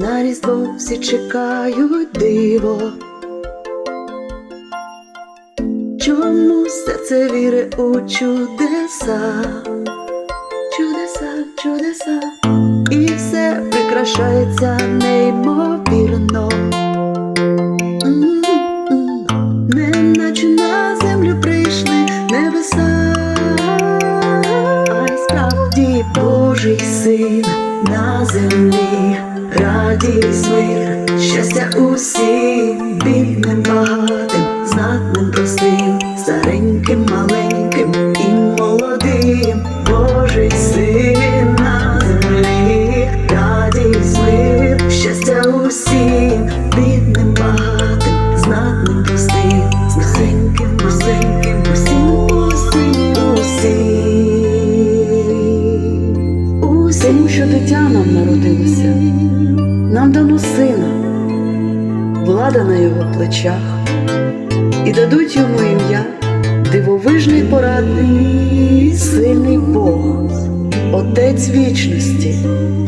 На різдво всі чекають диво. Чому серце віри у чудеса? Чудеса, чудеса, і все прикрашається неймовірно. Неначе на землю прийшли небеса, а й справді Божий син на землі, радість мир, щастя усім, бідним багатим, знатним простим, стареньким, маленьким дитя нам народилося, нам дано сина, влада на його плечах, і дадуть йому ім'я, дивовижний порадник, сильний Бог, Отець вічності,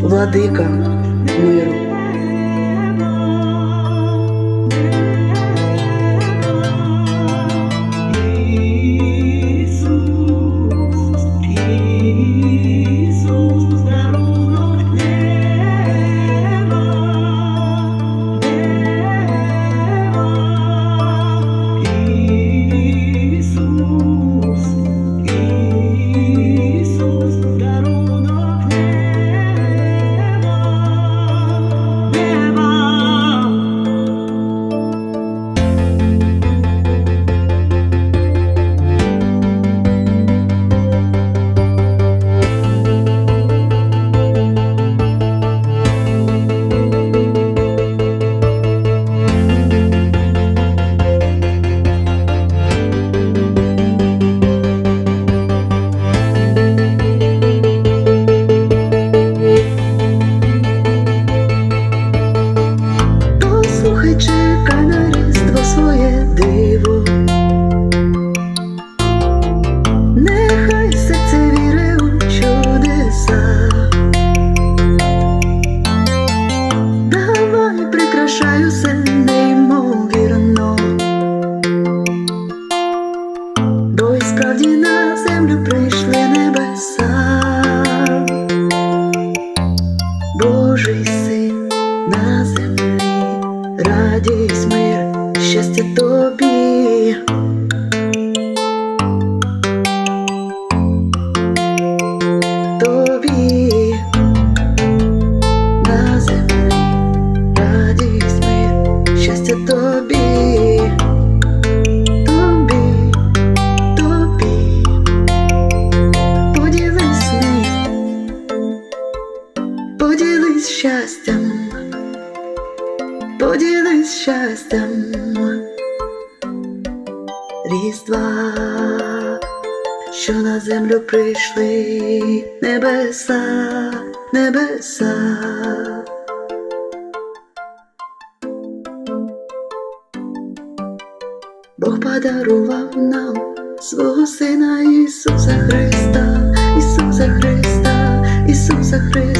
владика миру. Усе неймовірно. Бо і справді на землю прийшли небеса. Божий син на землі, радість мир, щастя тобі. Щастям, поділись щастям Різдва, що на землю прийшли небеса, небеса. Бог подарував нам свого Сина Ісуса Христа, Ісуса Христа, Ісуса Христа.